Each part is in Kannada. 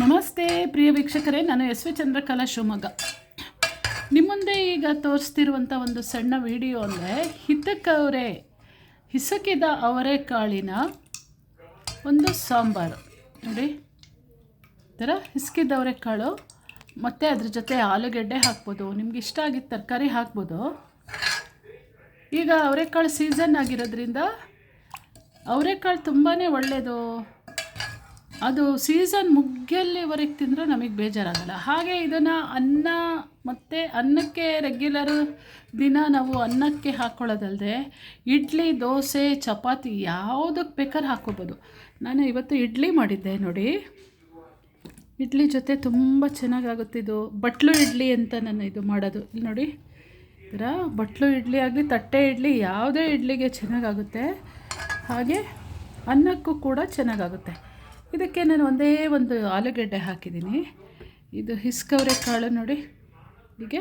ನಮಸ್ತೆ, ಪ್ರಿಯ ವೀಕ್ಷಕರೇ, ನಾನು ಎಸ್ ವಿ ಚಂದ್ರಕಲಾ ಶಿವಮೊಗ್ಗ. ನಿಮ್ಮ ಮುಂದೆ ಈಗ ತೋರಿಸ್ತಿರುವಂಥ ಒಂದು ಸಣ್ಣ ವಿಡಿಯೋ ಅಂದರೆ ಹಿತಕವರೆ ಹಿಸಕಿದ ಅವರೆಕಾಳಿನ ಒಂದು ಸಾಂಬಾರು. ನೋಡಿ ಥರ ಹಿಸಕಿದ ಅವರೆಕಾಳು ಮತ್ತು ಅದ್ರ ಜೊತೆ ಆಲೂಗೆಡ್ಡೆ ಹಾಕ್ಬೋದು, ನಿಮ್ಗೆ ಇಷ್ಟ ಆಗಿದ್ದ ತರಕಾರಿ ಹಾಕ್ಬೋದು. ಈಗ ಅವರೆಕಾಳು ಸೀಸನ್ ಆಗಿರೋದ್ರಿಂದ ಅವರೆಕಾಳು ತುಂಬಾ ಒಳ್ಳೆಯದು ಅದು ಸೀಸನ್ ಮುಗ್ಗಲ್ಲಿವರೆಗೆ ತಿಂದರೆ ನಮಗೆ ಬೇಜಾರಾಗಲ್ಲ. ಹಾಗೆ ಇದನ್ನು ಅನ್ನ ಮತ್ತು ಅನ್ನಕ್ಕೆ ರೆಗ್ಯುಲರ್ ದಿನ ನಾವು ಅನ್ನಕ್ಕೆ ಹಾಕ್ಕೊಳ್ಳೋದಲ್ಲದೆ ಇಡ್ಲಿ, ದೋಸೆ, ಚಪಾತಿ ಯಾವುದಕ್ಕೆ ಬೇಕಾದ್ರೆ ಹಾಕ್ಕೋಬೋದು. ನಾನು ಇವತ್ತು ಇಡ್ಲಿ ಮಾಡಿದ್ದೆ ನೋಡಿ. ಇಡ್ಲಿ ಜೊತೆ ತುಂಬ ಚೆನ್ನಾಗಾಗುತ್ತೆ ಇದು. ಬಟ್ಲು ಇಡ್ಲಿ ಅಂತ ನಾನು ಇದು ಮಾಡೋದು. ಇಲ್ಲಿ ನೋಡಿ. ಇದರ ಬಟ್ಲು ಇಡ್ಲಿ ಆಗಲಿ, ತಟ್ಟೆ ಇಡ್ಲಿ, ಯಾವುದೇ ಇಡ್ಲಿಗೆ ಚೆನ್ನಾಗಾಗುತ್ತೆ. ಹಾಗೆ ಅನ್ನಕ್ಕೂ ಕೂಡ ಚೆನ್ನಾಗಾಗುತ್ತೆ. ಇದಕ್ಕೆ ನಾನು ಒಂದೇ ಒಂದು ಆಲೂಗಡ್ಡೆ ಹಾಕಿದ್ದೀನಿ. ಇದು ಹಿಸ್ಕವರೆ ಕಾಳು ನೋಡಿ. ಹೀಗೆ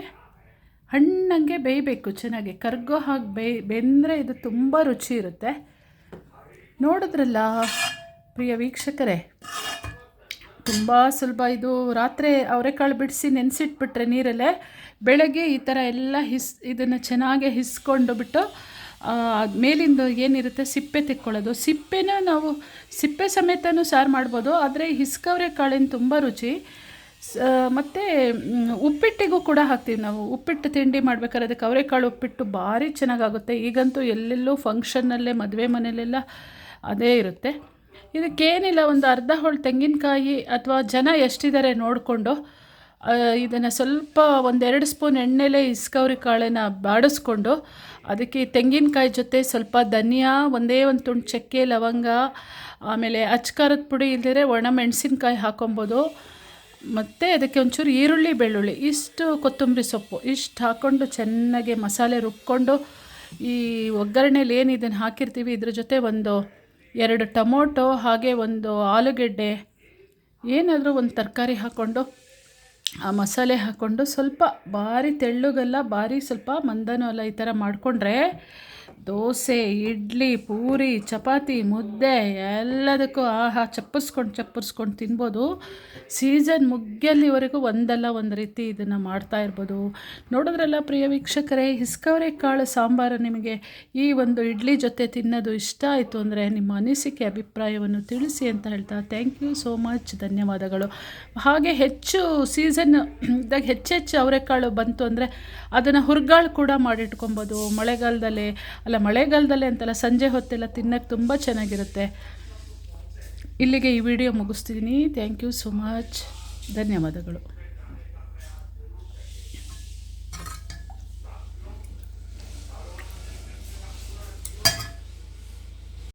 ಹಣ್ಣಂಗೆ ಬೇಯಬೇಕು, ಚೆನ್ನಾಗಿ. ಕರ್ಗೋ ಹಾಗೆ ಬೇಯ್, ಬೆಂದರೆ ಇದು ತುಂಬ ರುಚಿ ಇರುತ್ತೆ. ನೋಡಿದ್ರಲ್ಲ, ಪ್ರಿಯ ವೀಕ್ಷಕರೇ, ತುಂಬ ಸುಲಭ. ಇದು ರಾತ್ರಿ ಅವರೆಕಾಳು ಬಿಡಿಸಿ ನೆನೆಸಿಟ್ಬಿಟ್ರೆ ನೀರಲ್ಲೇ ಬೆಳಗ್ಗೆ ಈ ಥರ ಎಲ್ಲ ಹಿಸ್, ಇದನ್ನು ಚೆನ್ನಾಗಿ ಹಿಸ್ಕೊಂಡು ಬಿಟ್ಟು ಮೇಲಿಂದ ಏನಿರುತ್ತೆ? ಸಿಪ್ಪೆ ತೆಕ್ಕೊಳ್ಳೋದು. ಸಿಪ್ಪೆನ ನಾವು, ಸಿಪ್ಪೆ ಸಮೇತನೂ ಸಾರು ಮಾಡ್ಬೋದು, ಆದರೆ ಹಿಸ್ಕವರೆ ಕಾಳಿನ ತುಂಬ ರುಚಿ. ಮತ್ತು ಉಪ್ಪಿಟ್ಟಿಗೂ ಕೂಡ ಹಾಕ್ತೀವಿ ನಾವು. ಉಪ್ಪಿಟ್ಟು ತಿಂಡಿ ಮಾಡ್ಬೇಕಾದ್ರೆ ಅದಕ್ಕೆ ಅವರೆಕಾಳು ಉಪ್ಪಿಟ್ಟು ಭಾರಿ ಚೆನ್ನಾಗಾಗುತ್ತೆ. ಈಗಂತೂ ಎಲ್ಲೆಲ್ಲೂ ಫಂಕ್ಷನ್ನಲ್ಲೇ, ಮದುವೆ ಮನೆಯಲ್ಲೆಲ್ಲ ಅದೇ ಇರುತ್ತೆ. ಇದಕ್ಕೇನಿಲ್ಲ, ಒಂದು ಅರ್ಧ ಹೋಳು ತೆಂಗಿನಕಾಯಿ ಅಥವಾ ಜನ ಎಷ್ಟಿದ್ದಾರೆ ನೋಡಿಕೊಂಡು ಇದನ್ನು ಸ್ವಲ್ಪ ಒಂದೆರಡು ಸ್ಪೂನ್ ಎಣ್ಣೆಲೆ ಇಸ್ಕವ್ರಿ ಕಾಳನ್ನು ಬಾಡಿಸ್ಕೊಂಡು ಅದಕ್ಕೆ ತೆಂಗಿನಕಾಯಿ ಜೊತೆ ಸ್ವಲ್ಪ ಧನಿಯಾ, ಒಂದೇ ಒಂದು ತುಂಡು ಚಕ್ಕೆ, ಲವಂಗ, ಆಮೇಲೆ ಅಚ್ಕಾರದ ಪುಡಿ ಇಲ್ಲದೇ ಒಣ ಮೆಣಸಿನ್ಕಾಯಿ ಹಾಕೊಬೋದು. ಮತ್ತು ಅದಕ್ಕೆ ಒಂಚೂರು ಈರುಳ್ಳಿ, ಬೆಳ್ಳುಳ್ಳಿ, ಇಷ್ಟು ಕೊತ್ತಂಬರಿ ಸೊಪ್ಪು ಇಷ್ಟು ಹಾಕ್ಕೊಂಡು ಚೆನ್ನಾಗಿ ಮಸಾಲೆ ರುಬ್ಕೊಂಡು ಈ ಒಗ್ಗರಣೆಲಿ ಏನು ಇದನ್ನು ಹಾಕಿರ್ತೀವಿ ಇದ್ರ ಜೊತೆ ಒಂದು ಎರಡು ಟೊಮೊಟೊ, ಹಾಗೆ ಒಂದು ಆಲೂಗೆಡ್ಡೆ, ಏನಾದರೂ ಒಂದು ತರಕಾರಿ ಹಾಕ್ಕೊಂಡು ಆ ಮಸಾಲೆ ಹಾಕ್ಕೊಂಡು ಸ್ವಲ್ಪ ಭಾರಿ ತೆಳ್ಳಗಲ್ಲ ಭಾರಿ ಸ್ವಲ್ಪ ಮಂದನೂ ಅಲ್ಲ ಈ ಥರ ಮಾಡಿಕೊಂಡ್ರೆ ದೋಸೆ, ಇಡ್ಲಿ, ಪೂರಿ, ಚಪಾತಿ, ಮುದ್ದೆ ಎಲ್ಲದಕ್ಕೂ ಆಹಾ ಚಪ್ಪರ್ಸ್ಕೊಂಡು ಚಪ್ಪರ್ಸ್ಕೊಂಡು ತಿನ್ಬೋದು. ಸೀಸನ್ ಮುಗ್ಯಲ್ಲಿವರೆಗೂ ಒಂದಲ್ಲ ಒಂದು ರೀತಿ ಇದನ್ನು ಮಾಡ್ತಾ ಇರ್ಬೋದು. ನೋಡಿದ್ರಲ್ಲ ಪ್ರಿಯ ವೀಕ್ಷಕರೇ, ಹಿಸ್ಕವರೆ ಕಾಳು ಸಾಂಬಾರು ನಿಮಗೆ ಈ ಒಂದು ಇಡ್ಲಿ ಜೊತೆ ತಿನ್ನೋದು ಇಷ್ಟ ಆಯಿತು ಅಂದರೆ ನಿಮ್ಮ ಅನಿಸಿಕೆ, ಅಭಿಪ್ರಾಯವನ್ನು ತಿಳಿಸಿ ಅಂತ ಹೇಳ್ತಾ ಥ್ಯಾಂಕ್ ಯು ಸೋ ಮಚ್ ಧನ್ಯವಾದಗಳು. ಹಾಗೆ ಹೆಚ್ಚು ಸೀಸನ್ ಇದ್ದಾಗ ಹೆಚ್ಚೆಚ್ಚು ಅವರೆಕಾಳು ಬಂತು ಅಂದರೆ ಅದನ್ನು ಹುರ್ಗಾಳು ಕೂಡ ಮಾಡಿಟ್ಕೊಬೋದು. ಮಳೆಗಾಲದಲ್ಲಿ ಅಲ್ಲ, ಮಳೆಗಾಲದಲ್ಲೇ ಅಂತಲ್ಲ, ಸಂಜೆ ಹೊತ್ತೆಲ್ಲ ತಿನ್ನೋಕ್ಕೆ ತುಂಬ ಚೆನ್ನಾಗಿರುತ್ತೆ. ಇಲ್ಲಿಗೆ ಈ ವಿಡಿಯೋ ಮುಗಿಸ್ತಿದ್ದೀನಿ ಥ್ಯಾಂಕ್ ಯು ಸೊ ಮಚ್ ಧನ್ಯವಾದಗಳು.